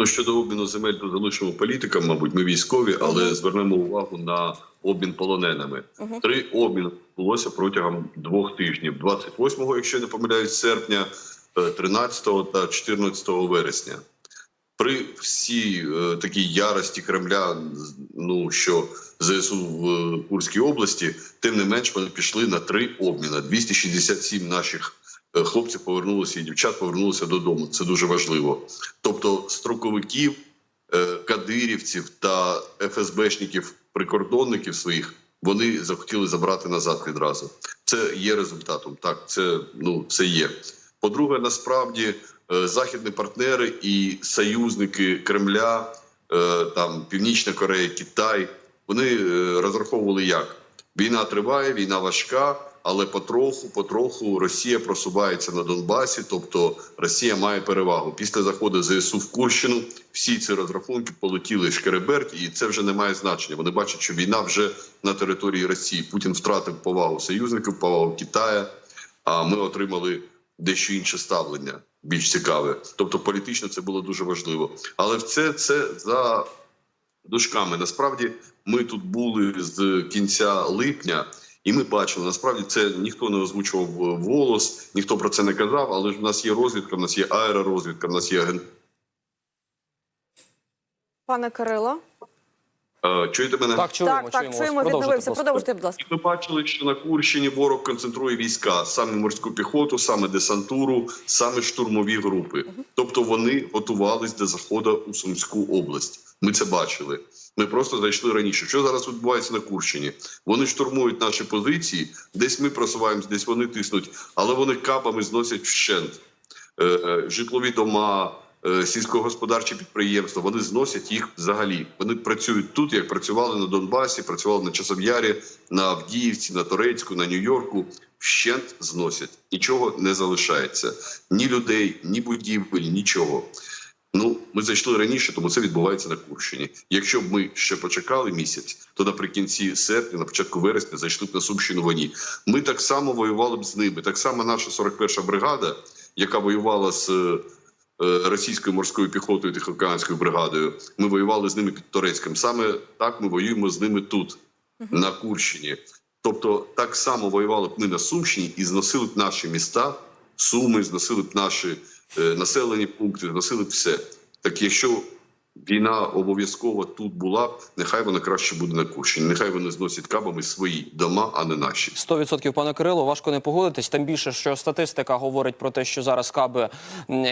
Ну, щодо обміну земель, то залишимо політикам, мабуть, ми військові, але звернемо увагу на обмін полоненими. Три обміни булося протягом двох тижнів: 28-го, якщо я не помиляюсь, серпня, е, 13-го та 14 вересня. При всій е, такій ярості Кремля, ну що ЗСУ в е, Курській області, тим не менш вони пішли на три обміни. 267 наших е, хлопців повернулися і дівчат повернулися додому. Це дуже важливо. Тобто, строковиків, е, кадирівців та ФСБшників, прикордонників своїх вони захотіли забрати назад відразу. Це є результатом. Так, це ну це є. По-друге, насправді е, західні партнери і союзники Кремля, е, там Північна Корея, Китай, вони е, розраховували як війна триває, війна важка, але потроху, потроху Росія просувається на Донбасі, тобто Росія має перевагу. Після заходу ЗСУ в Курщину всі ці розрахунки полетіли шкереберть, і це вже не має значення. Вони бачать, що війна вже на території Росії. Путін втратив повагу союзників, повагу Китая. А ми отримали дещо інше ставлення, більш цікаве. Тобто, політично це було дуже важливо. Але в це це за дужками. Насправді, ми тут були з кінця липня, і ми бачили. Насправді це ніхто не озвучував в голос, ніхто про це не казав. Але ж в нас є розвідка, в нас є аеророзвідка, в нас є агент. Пане Кирило, Е, Чуєте мене? Так, чуємо, так, так, чуємо. чуємо, відновився. Продовжуйте, будь ласка. Ми бачили, що на Курщині ворог концентрує війська, саме морську піхоту, саме десантуру, саме штурмові групи. Тобто вони готувались до заходу у Сумську область. Ми це бачили. Ми просто зайшли раніше. Що зараз відбувається на Курщині? Вони штурмують наші позиції, десь ми просуваємось, десь вони тиснуть, але вони капами зносять вщент. Е, е, житлові дома, е, сільськогосподарчі підприємства. Вони зносять їх взагалі. Вони працюють тут, як працювали на Донбасі, працювали на Часов'ярі, на Авдіївці, на Торецьку, на Нью-Йорку. Вщент зносять. Нічого не залишається. Ні людей, ні будівель, нічого. Ну, ми зайшли раніше, тому це відбувається на Курщині. Якщо б ми ще почекали місяць, то наприкінці серпня, на початку вересня, зайшли б на Сумщину вони. Ми так само воювали б з ними. Так само наша 41-ша бригада, яка воювала з е, російською морською піхотою Тихоокеанською бригадою. Ми воювали з ними під Торецьком. Саме так ми воюємо з ними тут, на Курщині. Тобто, так само воювали б ми на Сумщині і зносили б наші міста, суми, зносили б наші населені пункти, зносили все. Так якщо війна обов'язково тут була нехай вона краще буде на Курщині. Нехай вони зносять кабами свої дома, а не наші. 100% пане Кирило, важко не погодитись. Тим більше, що статистика говорить про те, що зараз каби,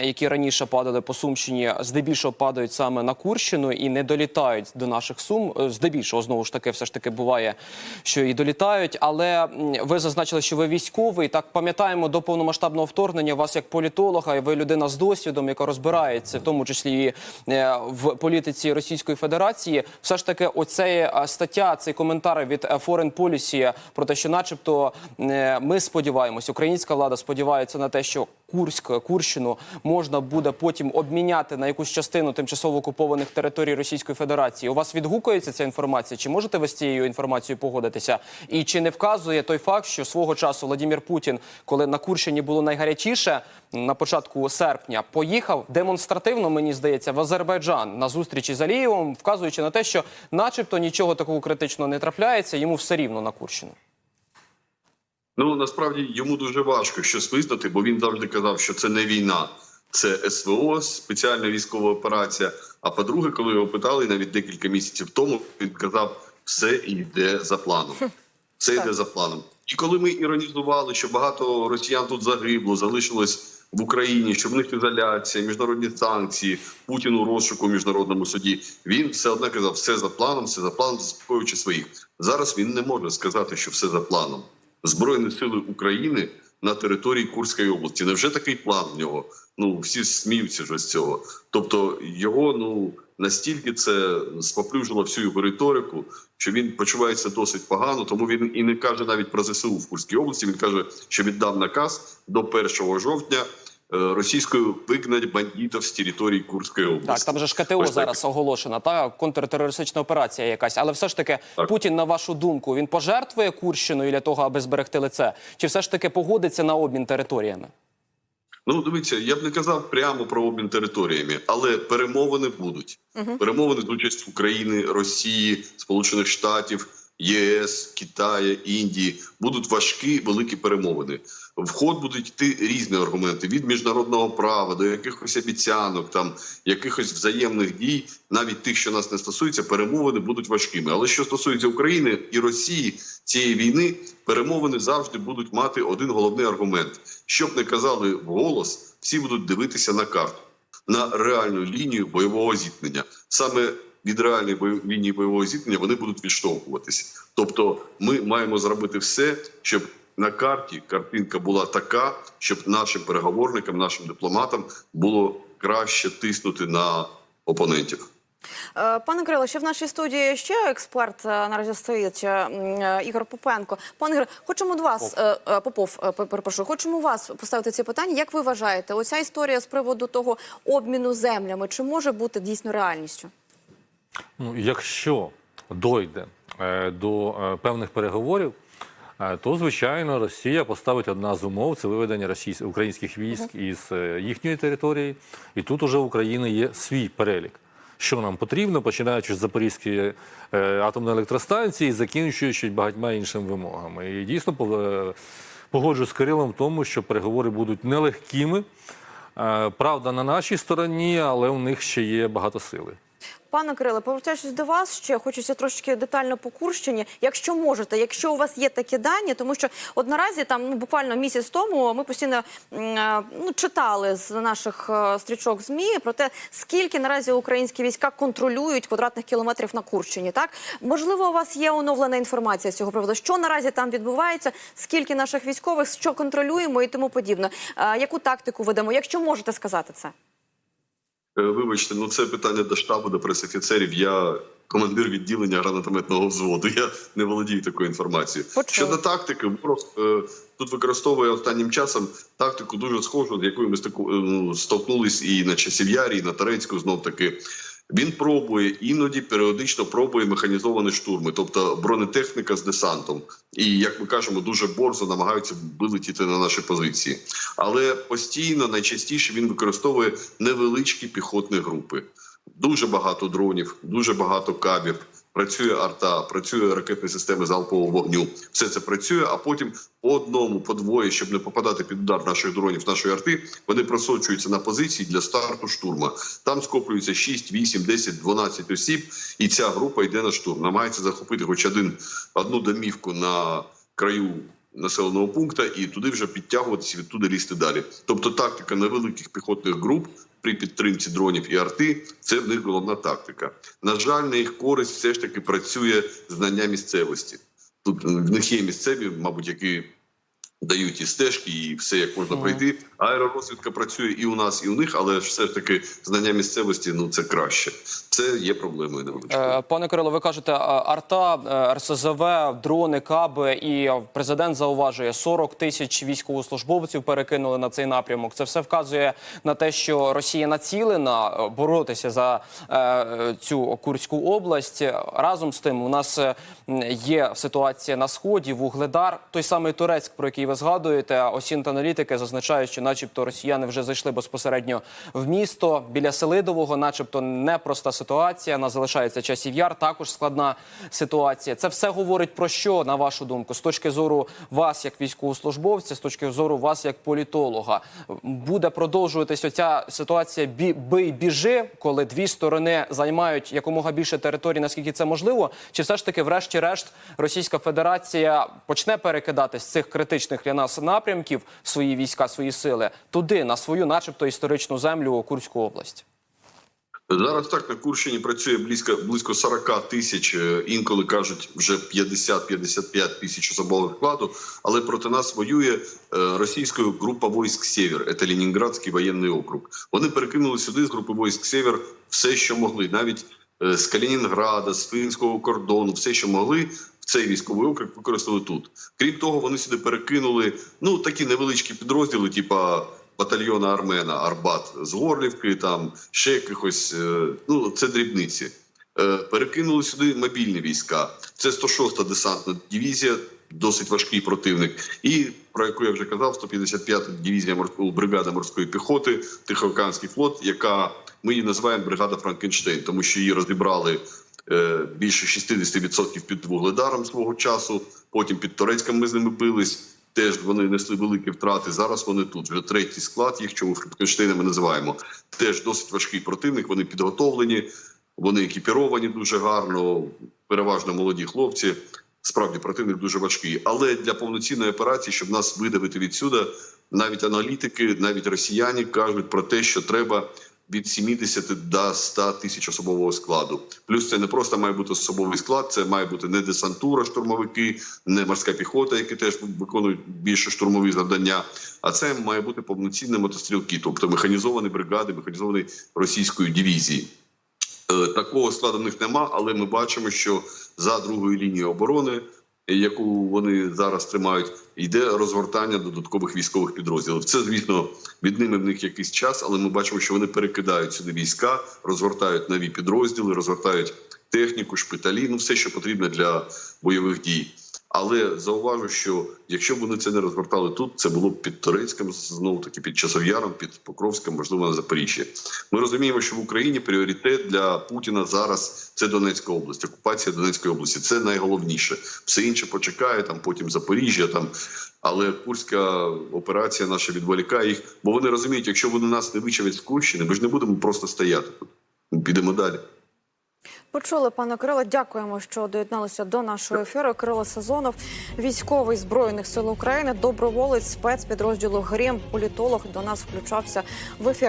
які раніше падали по Сумщині, здебільшого падають саме на Курщину і не долітають до наших сум. Е, Здебільшого знову ж таки, все ж таки буває, що і долітають. Але ви зазначили, що ви військовий. Так пам'ятаємо до повномасштабного вторгнення вас як політолога, і ви людина з досвідом, яка розбирається, в тому числі е, політиці Російської Федерації. Все ж таки, оця е, стаття, цей коментар від е, Foreign Policy про те, що, начебто, е, ми сподіваємось, українська влада сподівається на те, що Курськ, Курщину можна буде потім обміняти на якусь частину тимчасово окупованих територій Російської Федерації. У вас відгукується ця інформація? Чи можете ви з цією інформацією погодитися? І чи не вказує той факт, що свого часу Владимир Путін, коли на Курщині було найгарячіше на початку серпня, поїхав демонстративно, мені здається, в Азербайджан на зустрічі з Алієвим, вказуючи на те, що, начебто, нічого такого критичного не трапляється, йому все рівно на Курщину. Ну насправді йому дуже важко щось визнати, бо він завжди казав, що це не війна, це СВО, спеціальна військова операція. А по-друге, коли його питали навіть декілька місяців тому, він казав, все йде за планом. Все йде за планом. І коли ми іронізували, що багато росіян тут загибло, залишилось в Україні, що в них ізоляція, міжнародні санкції, Путін у розшуку в міжнародному суді, він все одно казав, все за планом, все за планом, заспокоюючи своїх. Зараз він не може сказати, що все за планом. Збройні сили України на території Курської області. Невже такий план в нього? Ну всі сміються ж з цього. Тобто його ну настільки це споплюжило всю його риторику, що він почувається досить погано. Тому він і не каже навіть про ЗСУ в Курській області. Він каже, що віддав наказ до 1 жовтня російською вигнать бандитів з території Курської області. Так, там же ж КТО Ось так. зараз оголошена, та контртерористична операція якась. Але все ж таки, Так. Путін, на вашу думку, він пожертвує Курщиною для того, аби зберегти лице? Чи все ж таки погодиться на обмін територіями? Ну, дивіться, я б не казав прямо про обмін територіями, але перемовини будуть. Перемовини з участю України, Росії, Сполучених Штатів, ЄС, Китаю, Індії будуть важкі великі перемовини. В ход будуть йти різні аргументи від міжнародного права до якихось обіцянок, там якихось взаємних дій, навіть тих, що нас не стосується, перемовини будуть важкими. Але що стосується України і Росії цієї війни, перемовини завжди будуть мати один головний аргумент. Щоб не казали вголос, всі будуть дивитися на карту, на реальну лінію бойового зіткнення. Саме від реальної бой- лінії бойового зіткнення вони будуть відштовхуватися. Тобто, ми маємо зробити все, щоб на карті картинка була така, щоб нашим переговорникам, нашим дипломатам було краще тиснути на опонентів. Е, Пане Кирило, ще в нашій студії ще експерт е, наразі стоїть е, Ігор Попенко. Пане Ігоре, хочемо до вас, Попов, е, перепрошую, хочемо вас поставити ці питання. Як ви вважаєте, оця історія з приводу того обміну землями, чи може бути дійсно реальністю? Ну, якщо дойде е, до е, певних переговорів, е, то звичайно Росія поставить одна з умов це виведення російсь... українських військ із е, їхньої території, і тут уже в України є свій перелік. Що нам потрібно, починаючи з Запорізької е, атомної електростанції, закінчуючи багатьма іншими вимогами. І дійсно погоджуюсь з Кирилом в тому, що переговори будуть нелегкими. Е, Правда, на нашій стороні, але у них ще є багато сили. Пане Кириле, повертаючись до вас, ще хочеться трошки детально по Курщині. Якщо можете, якщо у вас є такі дані, тому що от наразі там ну буквально місяць тому ми постійно е, ну читали з наших е, стрічок змі про те, скільки наразі українські війська контролюють квадратних кілометрів на Курщині. Так можливо, у вас є оновлена інформація з цього приводу. Що наразі там відбувається? Скільки наших військових, що контролюємо і тому подібне. Е, Яку тактику ведемо? Якщо можете сказати це. Е, Вибачте, ну це питання до штабу, до пресофіцерів. Я командир відділення гранатометного взводу. Я не володію такою інформацією. Почула. Щодо тактики, ворог е, тут використовує останнім часом тактику дуже схожу, з якою ми е, ну, столкнулись і на часів Ярі, і на Тарецьку. Знов таки він пробує іноді періодично пробує механізовані штурми, тобто бронетехніка з десантом. І як ми кажемо, дуже борзо намагаються вилетіти на наші позиції. Але постійно найчастіше він використовує невеличкі піхотні групи. Дуже багато дронів, дуже багато кабів. Працює арта, працює ракетні системи залпового вогню. Все це працює, а потім по одному, по двоє, щоб не попадати під удар наших дронів, нашої арти, вони просочуються на позиції для старту штурма. Там скоплюється 6, 8, 10, 12 осіб, і ця група йде на штурм. Намагається захопити хоч один одну домівку на краю населеного пункту і туди вже підтягуватися, відтуди лізти далі. Тобто тактика невеликих піхотних груп при підтримці дронів і арти це в них головна тактика. На жаль, на їх користь все ж таки працює знання місцевості. Тут в них є місцеві, мабуть, які дають і стежки, і все як можна пройти. Аеророзвідка працює і у нас, і у них, але все ж таки знання місцевості ну це краще. Це є проблемою невеличкою. Е, Пане Кирило, ви кажете, арта, е, РСЗВ, дрони, каби, і президент зауважує 40 тисяч військовослужбовців перекинули на цей напрямок. Це все вказує на те, що Росія націлена е, боротися за е, цю Курську область. Разом з тим, у нас е, є ситуація на сході, вугледар, той самий Турецьк, про який ви згадуєте. Осінт-аналітики зазначають, що, начебто, росіяни вже зайшли безпосередньо в місто біля Селидового, начебто непроста ситуація. На залишається часів яр. Також складна ситуація. Це все говорить про що, на вашу думку, з точки зору вас, як військовослужбовця, з точки зору вас, як політолога, буде продовжуватись оця ситуація бі бий біжи, коли дві сторони займають якомога більше території, наскільки це можливо, чи все ж таки, врешті-решт, Російська Федерація почне перекидати з цих критичних для нас напрямків свої війська, свої сили туди, на свою, начебто, історичну землю Курську область. Зараз так на Курщині працює близько близько 40 тисяч, е, інколи кажуть вже 50-55 тисяч особового складу. Але проти нас воює е, російська група войск Сєвєр, це Ленінградський воєнний округ. Вони перекинули сюди з групи войск Сєвєр все, що могли, навіть е, з Калінінграда, з фінського кордону, все, що могли. Цей військовий округ використали тут. Крім того, вони сюди перекинули ну такі невеличкі підрозділи, типа батальйона Армена Арбат з Горлівки, там ще якихось. е, Ну це дрібниці. Е, Перекинули сюди мобільні війська. Це 106-та десантна дивізія. досить важкий противник. І про яку я вже казав, 155-та дивізія бригада морської піхоти, Тихоокеанський флот, яка ми її називаємо бригада Франкенштейн, тому що її розібрали більше 60% під вугледаром свого часу. Потім під Торецьком ми з ними бились. Теж вони несли великі втрати. Зараз вони тут. Вже третій склад, їх чому Франкенштейнами називаємо. Теж досить важкий противник. Вони підготовлені, вони екіпіровані дуже гарно. Переважно молоді хлопці. Справді противник дуже важкий. Але для повноцінної операції, щоб нас видавити відсюди, навіть аналітики, навіть росіяни кажуть про те, що треба від 70 до 100 тисяч особового складу. Плюс це не просто має бути особовий склад, це має бути не десантура, штурмовики, не морська піхота, які теж виконують більше штурмові завдання. А це має бути повноцінні мотострілки, тобто механізовані бригади, механізовані російської дивізії. Е, Такого складу в них нема, але ми бачимо, що за другою лінією оборони, яку вони зараз тримають, йде розгортання додаткових військових підрозділів. Це, звісно, відніме в них якийсь час, але ми бачимо, що вони перекидають сюди війська, розгортають нові підрозділи, розгортають техніку, шпиталі, ну все, що потрібно для бойових дій. Але зауважу, що якщо б вони це не розгортали тут, це було б під Торецьком, знову таки під Часов'яром, під Покровськом, можливо, на Запоріжжі. Ми розуміємо, що в Україні пріоритет для Путіна зараз це Донецька область, окупація Донецької області. Це найголовніше. Все інше почекає, там потім Запоріжжя, там. Але курська операція наша відволікає їх, бо вони розуміють, якщо вони нас не вичавлять з Курщини, ми ж не будемо просто стояти тут. Ми підемо далі. Почули, пане Кирило. Дякуємо, що доєдналися до нашого ефіру. Кирило Сазонов, військовий збройних сил України, доброволець спецпідрозділу Грім, політолог до нас включався в ефір.